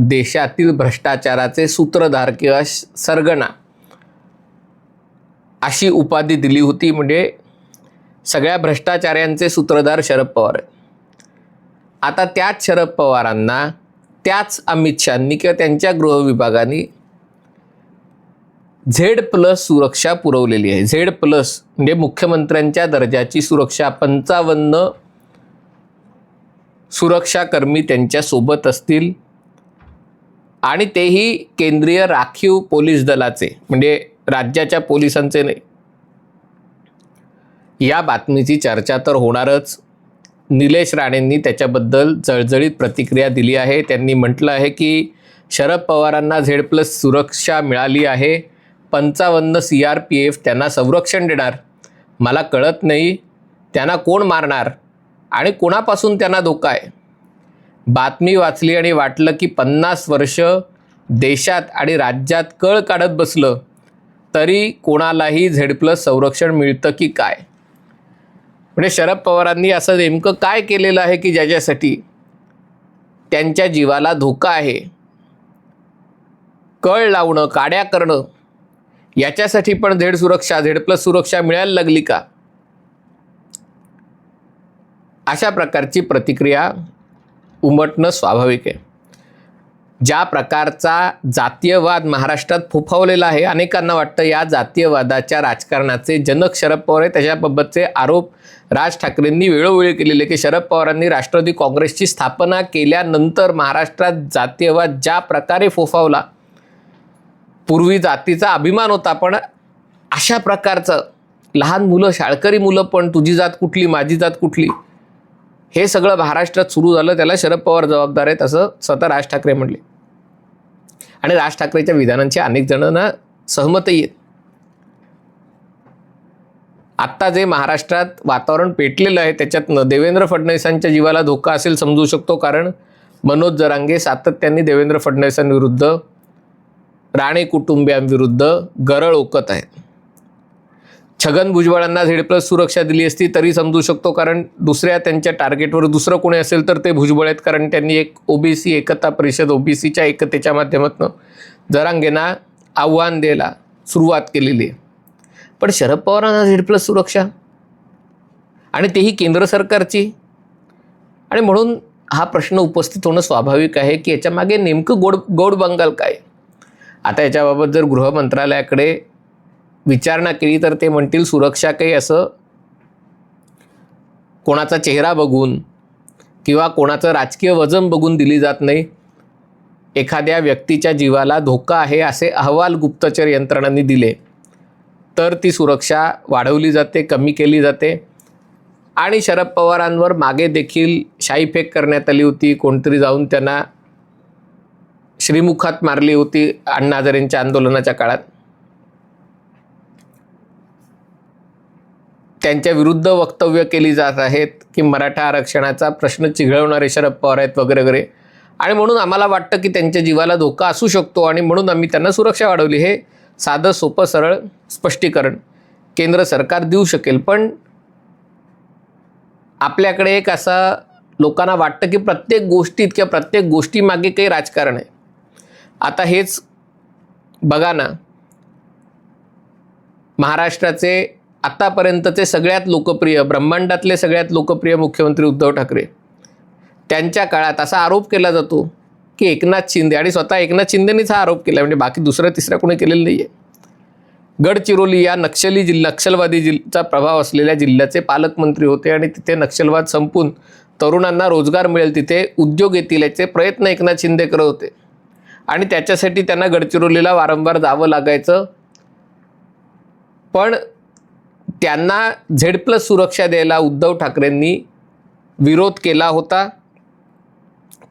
देशातील भ्रष्टाचाराचे सूत्रधार किंवा श- सरगणा अशी उपाधी दिली होती म्हणजे सगळ्या भ्रष्टाचार्यांचे सूत्रधार शरद पवार. आता त्याच शरद पवारांना त्याच अमित शहानी किंवा त्यांच्या गृह विभागाने झेड प्लस सुरक्षा पुरवलेली आहे. झेड प्लस म्हणजे मुख्यमंत्र्यांच्या दर्जाची सुरक्षा पंचावन्न सुरक्षाकर्मी त्यांच्यासोबत असतील. आणि तेही केंद्रीय राखीव पोलीस दलाचे म्हणजे राज्याच्या पोलिसांचे नाही. या बातमीची चर्चा तर होणारच. निलेश राणेंनी त्याच्याबद्दल जळजळीत प्रतिक्रिया दिली आहे. त्यांनी म्हटलं आहे की शरद पवारांना झेड प्लस सुरक्षा मिळाली आहे. पंचावन्न सी आर पी एफ त्यांना संरक्षण देणार. मला कळत नाही त्यांना कोण मारणार आणि कोणापासून त्यांना धोका आहे? बातमी वाचली आणि वाटलं की पन्नास वर्ष देशात आणि राज्यात कळ काढत बसलं तरी कोणालाही झेड प्लस संरक्षण मिळतं की काय? म्हणजे शरद पवारांनी असं नेमकं काय केलेलं आहे की ज्याच्यासाठी त्यांच्या जीवाला धोका आहे? कळ लावणं काड्या करणं याच्यासाठी पण झेड सुरक्षा झेड प्लस सुरक्षा मिळायला लागली का? अशा प्रकारची प्रतिक्रिया उमटणं स्वाभाविक आहे. ज्या प्रकारचा जातीयवाद महाराष्ट्रात फोफावलेला आहे अनेकांना वाटतं या जातीयवादाच्या राजकारणाचे जनक शरद पवार आहे त्याच्याबाबतचे आरोप राज ठाकरेंनी वेळोवेळी केलेले की शरद पवारांनी राष्ट्रवादी काँग्रेसची स्थापना केल्यानंतर महाराष्ट्रात जातीयवाद ज्या प्रकारे फोफावला पूर्वी जातीचा अभिमान होता पण अशा प्रकारचं लहान मुलं शाळकरी मुलं पण तुझी जात कुठली माझी जात कुठली हे सगळं महाराष्ट्रात सुरू झालं त्याला शरद पवार जबाबदार आहेत असं स्वतः राज ठाकरे म्हणले. आणि राज ठाकरेच्या विधानांची अनेक जणांना सहमतही आहेत. आत्ता जे महाराष्ट्रात वातावरण पेटलेलं आहे त्याच्यातनं देवेंद्र फडणवीसांच्या जीवाला धोका असेल समजू शकतो कारण मनोज जरांगे सातत्याने देवेंद्र फडणवीसांविरुद्ध राणे कुटुंबियांविरुद्ध गरळ ओकत आहेत. छगन भुजबळांना झेड प्लस सुरक्षा दिली असती तरी समजू शकतो. कारण दुसऱ्या त्यांच्या टार्गेटवर दुसरं कोणी असेल तर ते भुजबळ आहेत. कारण त्यांनी एक ओबीसी एकता परिषद ओबीसीच्या एकतेच्या माध्यमातून जरांगेंना आव्हान द्यायला सुरुवात केलेली आहे. पण शरद पवारांना झेड प्लस सुरक्षा? आणि तेही केंद्र सरकारची? आणि म्हणून हा प्रश्न उपस्थित होणं स्वाभाविक आहे की याच्यामागे नेमकं गोड गोड बंगाल काय? आता याच्याबाबत जर गृह मंत्रालयाकडे विचारणा केली तर ते म्हणतील सुरक्षा काही असं कोणाचा चेहरा बघून किंवा कोणाचं राजकीय वजन बघून दिली जात नाही. एखाद्या व्यक्तीच्या जीवाला धोका आहे असे अहवाल गुप्तचर यंत्रणांनी दिले. तर ती सुरक्षा वाढवली जाते कमी केली जाते. आणि शरद पवारांवर मागे देखील शाईफेक करण्यात आली होती. कोणतरी जाऊन त्यांना श्रीमुखात मारली होती अण्णा हजारेंच्या आंदोलनाच्या काळात. त्यांच्या विरुद्ध वक्तव्य केली जात आहेत की मराठा आरक्षणाचा प्रश्न चिघळवणारे शरद पवार आहेत वगैरे वगैरे. आणि म्हणून आम्हाला वाटतं की त्यांच्या जीवाला धोका असू शकतो आणि म्हणून आम्ही त्यांना सुरक्षा वाढवली. हे साधं सोपं सरळ स्पष्टीकरण केंद्र सरकार देऊ शकेल. पण आपल्याकडे एक असा लोकांना वाटतं की प्रत्येक गोष्टीत किंवा प्रत्येक गोष्टीमागे काही राजकारण आहे. आता हेच बघा ना. महाराष्ट्राचे आत्तापर्यंतचे सगळ्यात लोकप्रिय ब्रह्मांडातले सगळ्यात लोकप्रिय मुख्यमंत्री उद्धव ठाकरे. त्यांच्या काळात असा आरोप केला जातो की एकनाथ शिंदे आणि स्वतः एकनाथ शिंदेनेच हा आरोप केला म्हणजे बाकी दुसरं तिसरा कोणी केलेलं नाही आहे गडचिरोली या नक्षली जिल्हा नक्षलवादी जिल्ह्याचा प्रभाव असलेल्या जिल्ह्याचे पालकमंत्री होते आणि तिथे नक्षलवाद संपून तरुणांना रोजगार मिळेल तिथे उद्योग येतील याचे प्रयत्न एकनाथ शिंदे करत होते. आणि त्याच्यासाठी त्यांना गडचिरोलीला वारंवार जावं लागायचं. पण त्यांना झेड प्लस सुरक्षा द्यायला उद्धव ठाकरेंनी विरोध केला होता.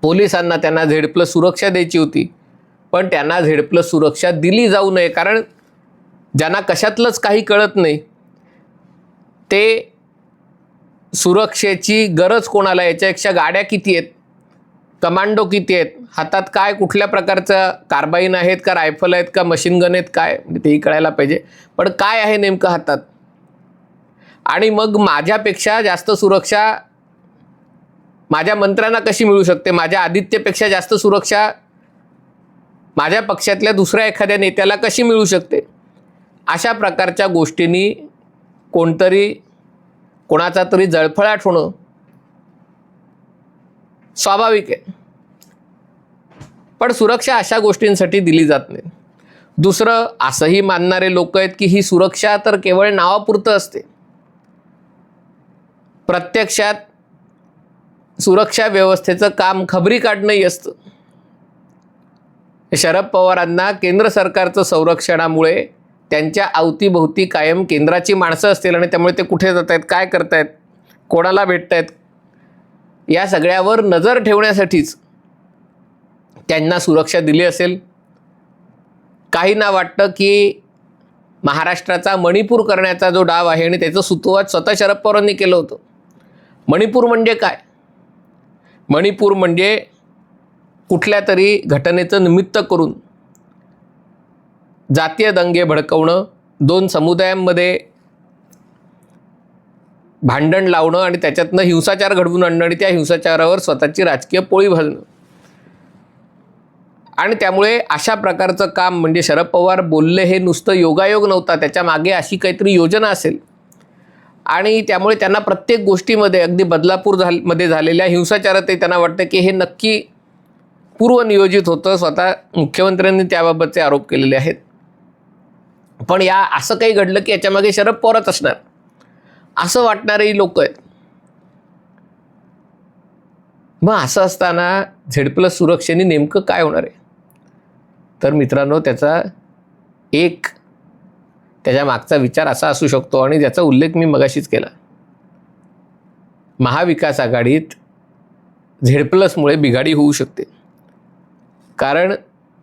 पोलिसांना त्यांना झेड प्लस सुरक्षा द्यायची होती. पण त्यांना झेड प्लस सुरक्षा दिली जाऊ नये कारण ज्यांना कशातलंच काही कळत नाही ते सुरक्षेची गरज कोणाला याच्यापेक्षा गाड्या किती आहेत? कमांडो किती आहेत? हातात काय? कुठल्या प्रकारचं कार्बाईन आहेत का? रायफल आहेत का? मशीन गन आहेत? काय? म्हणजे तेही कळायला पाहिजे. पण काय आहे नेमकं हातात? आणि मग माझ्यापेक्षा जास्त सुरक्षा माझ्या मंत्र्यांना कशी मिळू शकते? माझ्या आदित्यपेक्षा जास्त सुरक्षा माझ्या पक्षातल्या दुसऱ्या एखाद्या नेत्याला कशी मिळू शकते? अशा प्रकारच्या गोष्टींनी कोणतरी कोणाचा तरी जळफळाट होणं स्वाभाविक आहे. पण सुरक्षा अशा गोष्टींसाठी दिली जात नाही. दुसरं असंही मानणारे लोक आहेत की ही सुरक्षा तर केवळ नावापुरतं असते. प्रत्यक्षात सुरक्षा व्यवस्थेचं काम खबरी काढणंही असतं. शरद पवारांना केंद्र सरकारचं संरक्षणामुळे त्यांच्या अवतीभोवती कायम केंद्राची माणसं असतील आणि त्यामुळे ते कुठे जात आहेत काय करतायत कोणाला भेटत आहेत या सगळ्यावर नजर ठेवण्यासाठीच त्यांना सुरक्षा दिली असेल. काहींना वाटतं की महाराष्ट्राचा मणिपूर करण्याचा जो डाव आहे आणि त्याचं सुतोवाद स्वतः शरद पवारांनी केलं होतं. मणिपूर म्हणजे काय? मणिपूर म्हणजे कुठल्या तरी घटनेचं निमित्त करून जातीय दंगे भडकवणं दोन समुदायांमध्ये भांडण लावणं आणि त्याच्यातनं हिंसाचार घडवून आणणं आणि त्या हिंसाचारावर स्वतःची राजकीय पोळी घालणं. आणि त्यामुळे अशा प्रकारचं काम म्हणजे शरद पवार बोलले हे नुसतं योगायोग नव्हता त्याच्यामागे अशी काहीतरी योजना असेल. आणि त्यामुळे त्यांना प्रत्येक गोष्टीमध्ये अगदी बदलापूर झाल मध्ये झालेल्या हिंसाचारातही त्यांना वाटतं की हे नक्की पूर्वनियोजित होतं. स्वतः मुख्यमंत्र्यांनी त्याबाबतचे आरोप केलेले आहेत. पण या असं काही घडलं की याच्यामागे शरद पवारच असणार. असं वाटणारेही लोक आहेत. मग असं असताना झेड प्लस सुरक्षेने नेमकं काय होणार आहे? तर मित्रांनो त्याचा एक त्याच्या मागचा विचार असा असू शकतो आणि ज्याचा उल्लेख मी मगाशीच केला. महाविकास आघाडीत झेड प्लसमुळे बिघाडी होऊ शकते. कारण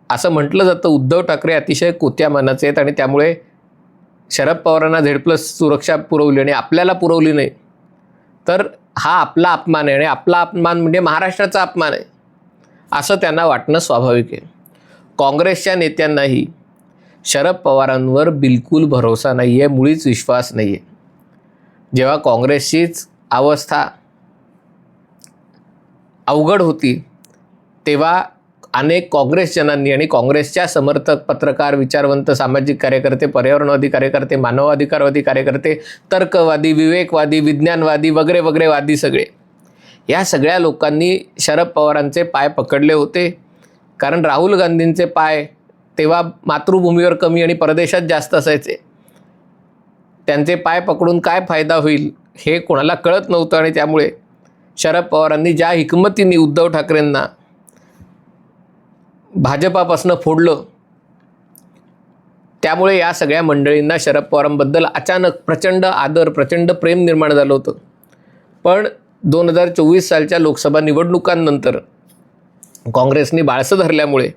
असं म्हटलं जातं उद्धव ठाकरे अतिशय कोत्या मानाचे आहेत आणि त्यामुळे शरद पवारांना झेड प्लस सुरक्षा पुरवली आणि आपल्याला पुरवली नाही. तर हा आपला अपमान आहे आणि आपला अपमान म्हणजे महाराष्ट्राचा अपमान आहे. असं त्यांना वाटणं स्वाभाविक आहे. काँग्रेसच्या नेत्यांनाही शरद पवारांवर बिलकुल भरोसा नाही आहे मुळीच विश्वास नाही आहे जेव्हा काँग्रेसचीच अवस्था अवघड होती तेव्हा अनेक काँग्रेसजनांनी आणि काँग्रेसच्या समर्थक पत्रकार विचारवंत सामाजिक कार्यकर्ते पर्यावरणवादी कार्यकर्ते मानवाधिकारवादी कार्यकर्ते तर्कवादी विवेकवादी विज्ञानवादी वगैरे वगैरे वादी सगळे. या सगळ्या लोकांनी शरद पवारांचे पाय पकडले होते. कारण राहुल गांधींचे पाय तेव्हा मातृभूमीवर कमी आणि परदेशात जास्त असायचे. त्यांचे पाय पकडून काय फायदा होईल हे कोणाला कळत नव्हतं आणि त्यामुळे शरद पवारांनी ज्या हिकमतीने उद्धव ठाकरेंना भाजपापासनं फोडलं त्यामुळे या सगळ्या मंडळींना शरद पवारांबद्दल अचानक प्रचंड आदर प्रचंड प्रेम निर्माण झालं होतं. पण दोन हजार चोवीस सालच्या लोकसभा निवडणुकांनंतर काँग्रेसने बाळसं धरल्यामुळे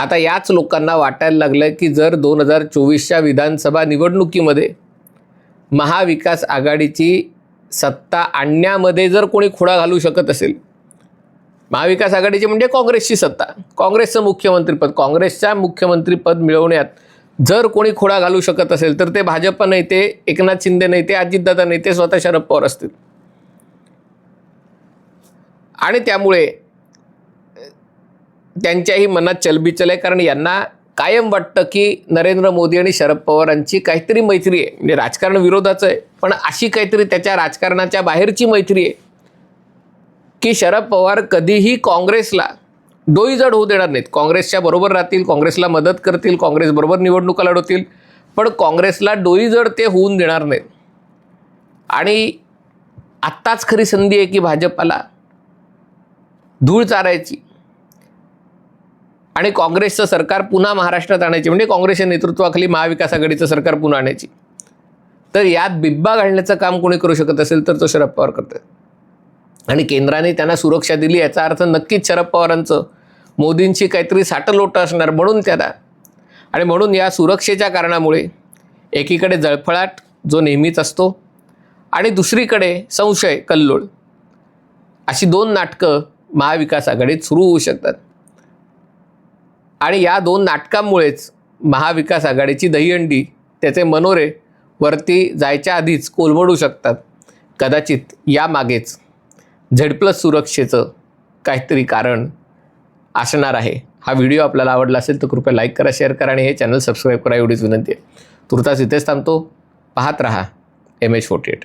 आता याच लोकांना वाटायला लागलं की जर दोन हजार चोवीसच्या विधानसभा निवडणुकीमध्ये महाविकास आघाडीची सत्ता आणण्यामध्ये जर कोणी खोडा घालू शकत असेल महाविकास आघाडीची म्हणजे काँग्रेसची सत्ता काँग्रेसचं मुख्यमंत्रीपद काँग्रेसच्या मुख्यमंत्रीपद मिळवण्यात जर कोणी खोडा घालू शकत असेल तर ते भाजप नेते एकनाथ शिंदे नेते अजितदादा नेते स्वतः शरद पवार असतील. आणि त्यामुळे त्यांच्याही मनात चलबिचल आहे. कारण यांना कायम वाटतं की नरेंद्र मोदी आणि शरद पवारांची काहीतरी मैत्री आहे. म्हणजे राजकारण विरोधाचं आहे. पण अशी काहीतरी त्याच्या राजकारणाच्या बाहेरची मैत्री आहे की शरद पवार कधीही काँग्रेसला डोईजड होऊ देणार नाहीत. काँग्रेसच्या बरोबर राहतील काँग्रेसला मदत करतील काँग्रेसबरोबर निवडणुका लढवतील पण काँग्रेसला डोईजड ते होऊन देणार नाहीत. आणि आत्ताच खरी संधी आहे की भाजपाला धूळ चारायची. आणि काँग्रेसचं सरकार पुन्हा महाराष्ट्रात आणायची म्हणजे काँग्रेसच्या नेतृत्वाखाली महाविकास आघाडीचं सरकार पुन्हा आणायची. तर यात बिब्बा घालण्याचं काम कोणी करू शकत असेल तर तो शरद पवार करतात आणि केंद्राने त्यांना सुरक्षा दिली याचा अर्थ नक्कीच शरद पवारांचं मोदींची काहीतरी साटलोटं असणार म्हणून त्याला. आणि म्हणून या सुरक्षेच्या कारणामुळे एकीकडे जळफळाट जो नेहमीच असतो आणि दुसरीकडे संशय कल्लोळ. अशी दोन नाटकं महाविकास आघाडीत सुरू होऊ शकतात. आणि या दोन नाटकांमुळेच महाविकास आघाडीची दहीहंडी त्याचे मनोरे वरती जायच्या आधीच कोलमडू शकतात. कदाचित यामागेच झेड प्लस सुरक्षेचं काहीतरी कारण असणार आहे. हा व्हिडिओ आपल्याला आवडला असेल तर कृपया लाईक करा शेअर करा आणि हे चॅनल सबस्क्राईब करा एवढीच विनंती आहे. तुर्तास इथेच थांबतो. पाहत रहा एम एच फोर्टी एट.